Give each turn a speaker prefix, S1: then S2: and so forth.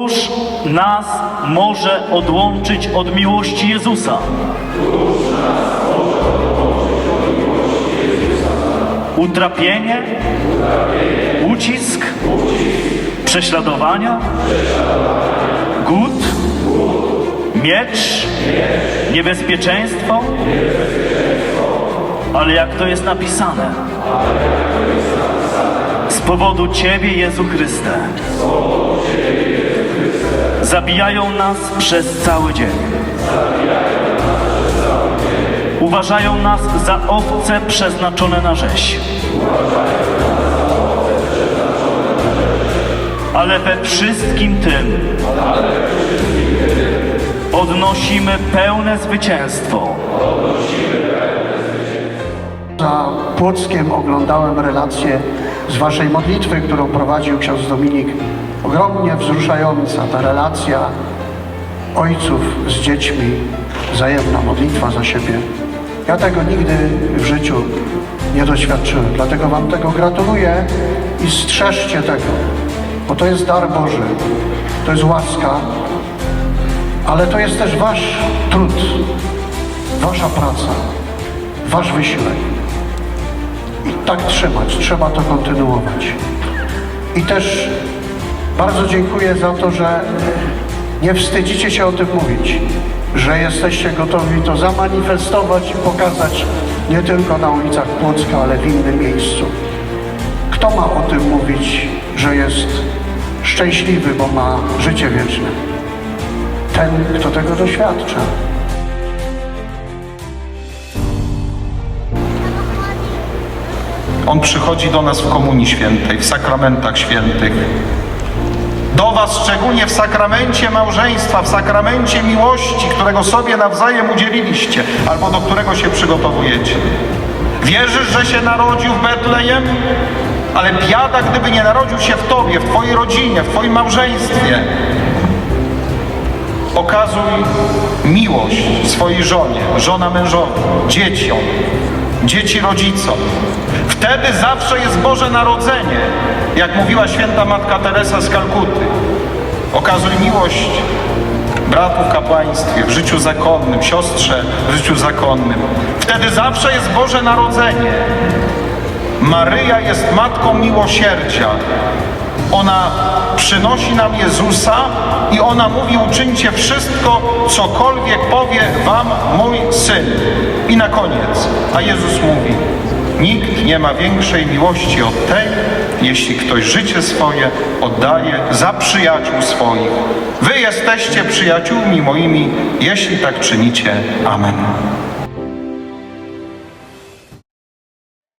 S1: Któż nas może odłączyć od miłości Jezusa? Utrapienie, ucisk, prześladowania, głód, miecz, niebezpieczeństwo. Ale jak to jest napisane? Z powodu Ciebie, Jezu Chryste. Zabijają nas przez cały dzień. Uważają nas za owce przeznaczone na rzeź. Ale we wszystkim tym odnosimy pełne zwycięstwo.
S2: Za Płockiem oglądałem relację z waszej modlitwy, którą prowadził ksiądz Dominik. Ogromnie wzruszająca ta relacja ojców z dziećmi, wzajemna modlitwa za siebie. Ja tego nigdy w życiu nie doświadczyłem, dlatego wam tego gratuluję i strzeżcie tego, bo to jest dar Boży, to jest łaska, ale to jest też wasz trud, wasza praca, wasz wysiłek. I tak trzymać, trzeba to kontynuować. I też bardzo dziękuję za to, że nie wstydzicie się o tym mówić, że jesteście gotowi to zamanifestować i pokazać nie tylko na ulicach Płocka, ale w innym miejscu. Kto ma o tym mówić, że jest szczęśliwy, bo ma życie wieczne? Ten, kto tego doświadcza.
S3: On przychodzi do nas w Komunii Świętej, w sakramentach świętych. Do Was szczególnie w sakramencie małżeństwa, w sakramencie miłości, którego sobie nawzajem udzieliliście, albo do którego się przygotowujecie. Wierzysz, że się narodził w Betlejem? Ale biada, gdyby nie narodził się w Tobie, w Twojej rodzinie, w Twoim małżeństwie. Okazuj miłość swojej żonie, żona mężowi, dzieciom, dzieci rodzicom. Wtedy zawsze jest Boże Narodzenie, jak mówiła święta Matka Teresa z Kalkuty. Okazuj miłość bratu w kapłaństwie, w życiu zakonnym, siostrze w życiu zakonnym. Wtedy zawsze jest Boże Narodzenie. Maryja jest Matką Miłosierdzia. Ona przynosi nam Jezusa i ona mówi: uczyńcie wszystko, cokolwiek powie wam mój syn. I na koniec, a Jezus mówi: Nikt nie ma większej miłości od tej, jeśli ktoś życie swoje oddaje za przyjaciół swoich. Wy jesteście przyjaciółmi moimi, jeśli tak czynicie. Amen.